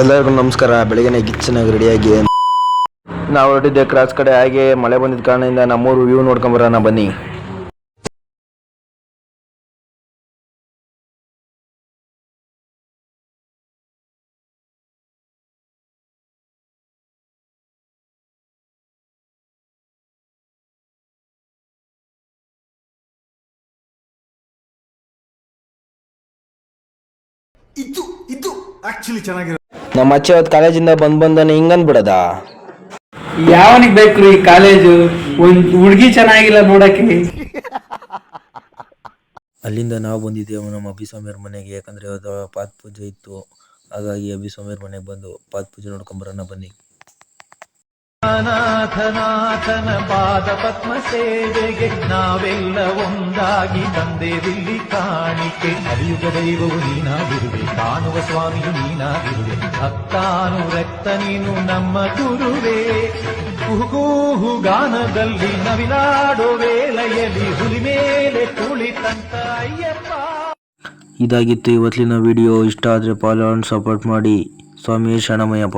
ಎಲ್ಲರಿಗೂ ನಮಸ್ಕಾರ. ಬೆಳಗ್ಗೆನೆ ಗಿಚ್ಚನಾಗಿ ರೆಡಿಯಾಗಿ ನಾವು ಹೊರಟಿದ್ದೆ ಕ್ರಾಸ್ ಕಡೆ ಹಾಗೆ ಮಳೆ ಬಂದಿದ್ದ ಕಾರಣದಿಂದ ನಮ್ಮೂರು ವ್ಯೂ ನೋಡ್ಕೊಂಬರೋಣ ಬನ್ನಿ. ಇದು ಇದು ಆಕ್ಚುಲಿ ಚೆನ್ನಾಗಿರೋ ನಮ್ಮ ಅಚ್ಚೆ ಅವತ್ತು ಕಾಲೇಜಿಂದ ಬಂದ್ ಬಂದನೆ ಹಿಂಗನ್ಬಿಡದ ಯಾವನಿಗೆ ಬೇಕು ಈ ಕಾಲೇಜು? ಒಂದ್ ಹುಡ್ಗಿ ಚೆನ್ನಾಗಿಲ್ಲ ನೋಡಕ್ಕೆ. ಅಲ್ಲಿಂದ ನಾವು ಬಂದಿದ್ದೇವೆ ನಮ್ಮ ಅಭಿಸ್ವಾಮಿಯವ್ರ ಮನೆಗೆ ಯಾಕಂದ್ರೆ ಪಾತ್ ಪೂಜೆ ಇತ್ತು. ಹಾಗಾಗಿ ಅಭಿಸ್ವಾಮಿಯವ್ರ ಮನೆಗೆ ಬಂದು ಪಾತ್ ಪೂಜೆ ನೋಡ್ಕೊಂಬರೋಣ ಬನ್ನಿ. ಅನಾಥನಾಥನ ಪಾದ ಪದ್ಮ ಸೇವೆಗೆ ನಾವೆಲ್ಲ ಒಂದಾಗಿ ತಂದೆವಿಲ್ಲಿ ಕಾಣಿಕೆ. ಅರಿಯುವ ದೈವವು ನೀನಾಗಿರುವೆ, ಕಾಣುವ ಸ್ವಾಮಿಯು ನೀನಾಗಿರುವೆ, ಭಕ್ತಾನು ರಕ್ತ ನೀನು ನಮ್ಮ ಗುರುವೇ. ಕುಹುಕೂಹು ಗಾನದಲ್ಲಿ ನವಿಲಾಡೋ ವೇಳೆಯಲ್ಲಿ ಹುಲಿ ಮೇಲೆ ಕುಳಿತಂತ ಅಯ್ಯಪ್ಪ. ಇದಾಗಿತ್ತು ಇವತ್ತಿನ ವಿಡಿಯೋ. ಇಷ್ಟ ಆದರೆ ಅಂಡ್ ಸಪೋರ್ಟ್ ಮಾಡಿ. ಸ್ವಾಮಿ ಶರಣಮಯ್ಯಪ್ಪ.